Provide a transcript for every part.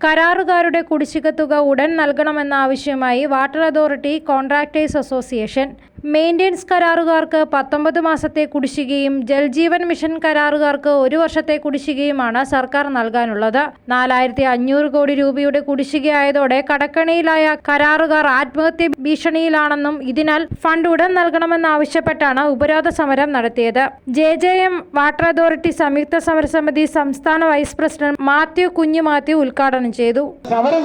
കരാറുകാരുടെ കുടിശ്ശിക തുക ഉടൻ നൽകണമെന്ന ആവശ്യമായി water authority contractors association maintenance കരാറുകാർക്ക് പത്തൊമ്പത് മാസത്തെ കുടിശ്ശികയും ജൽജീവൻ മിഷൻ കരാറുകാർക്ക് ഒരു വർഷത്തെ കുടിശ്ശികയുമാണ് സർക്കാർ നൽകാനുള്ളത്. നാലായിരത്തി അഞ്ഞൂറ് കോടി രൂപയുടെ കുടിശ്ശികയായതോടെ കടക്കണിയിലായ കരാറുകാർ ആത്മഹത്യ ഭീഷണിയിലാണെന്നും ഇതിനാൽ ഫണ്ട് ഉടൻ നൽകണമെന്നാവശ്യപ്പെട്ടാണ് ഉപരോധ സമരം നടത്തിയത്. J J M water authority സംയുക്ത സമരസമിതി സംസ്ഥാന വൈസ് പ്രസിഡന്റ് മാത്യു കുഞ്ഞു മാത്യു ഉദ്ഘാടനം ചെയ്തു. സമരം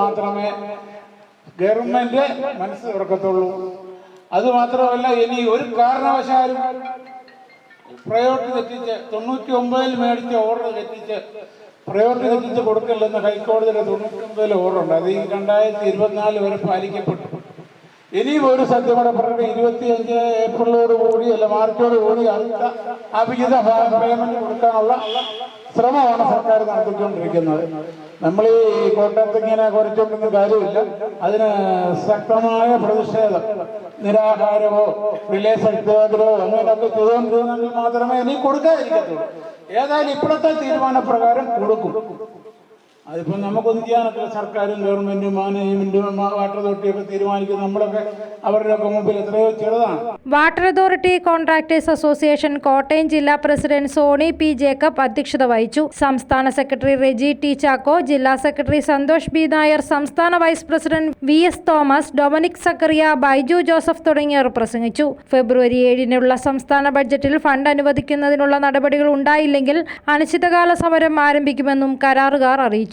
മാത്രമേ ഗവൺമെന്റ് മനസ്സ് തുറക്കത്തുള്ളൂ. അത് മാത്രമല്ല ഇനി ഒരു കാരണവശാലും പ്രയോറിറ്റി തെറ്റിച്ച് തൊണ്ണൂറ്റി ഒമ്പതിൽ മേടിച്ച ഓർഡർ തെറ്റിച്ച് പ്രയോറിറ്റി തെറ്റിച്ച് കൊടുക്കില്ലെന്ന് ഹൈക്കോടതിയുടെ തൊണ്ണൂറ്റി ഒമ്പതിൽ ഓർഡർ ഉണ്ട് അത് ഈ രണ്ടായിരത്തി ഇരുപത്തിനാല് വരെ പാലിക്കപ്പെട്ടു. ഇനിയും ഒരു സത്യമട പറഞ്ഞ ഇരുപത്തിയഞ്ച് ഏപ്രിലോട് കൂടി അല്ല മാർച്ചോട് കൂടി അടുത്ത അഭിഹിത പേയ്മെന്റ് കൊടുക്കാനുള്ള ശ്രമമാണ് സർക്കാർ നടത്തിക്കൊണ്ടിരിക്കുന്നത്. നമ്മൾ ഈ കോട്ടയത്ത് ഇങ്ങനെ കുറച്ചൊന്നും കാര്യമില്ല. അതിന് ശക്തമായ പ്രതിഷേധം നിരാഹാരമോ റിലേ സത്യാഗ്രഹമോ അങ്ങനെയൊക്കെ ചെയ്തുകൊണ്ടിരുന്നെങ്കിൽ മാത്രമേ ഇനി കൊടുക്കാതിരിക്കത്തുള്ളൂ. ഏതായാലും ഇപ്പോഴത്തെ തീരുമാനപ്രകാരം കൊടുക്കും. അതിപ്പോ നമുക്കൊന്നും ചെയ്യാനൊക്കെ സർക്കാരും ഗവൺമെന്റും മാനേജ്മെന്റും വാട്ടർ അതോറിറ്റിയൊക്കെ തീരുമാനിക്കും നമ്മളൊക്കെ അവരുടെ മുമ്പിൽ എത്രയോ ചെറുതാണ്. Water authority contractors association Kottayam ജില്ലാ പ്രസിഡന്റ് സോണി പി ജേക്കബ് അധ്യക്ഷത വഹിച്ചു. സംസ്ഥാന സെക്രട്ടറി റെജി ടി ചാക്കോ ജില്ലാ സെക്രട്ടറി സന്തോഷ് ബി നായർ സംസ്ഥാന vice president V S Thomas Dominic Zachariah Biju Joseph തുടങ്ങിയവർ പ്രസംഗിച്ചു. ഫെബ്രുവരി ഏഴിനുള്ള സംസ്ഥാന ബഡ്ജറ്റിൽ ഫണ്ട് അനുവദിക്കുന്നതിനുള്ള നടപടികൾ ഉണ്ടായില്ലെങ്കിൽ അനിശ്ചിതകാല സമരം ആരംഭിക്കുമെന്നും കരാറുകാർ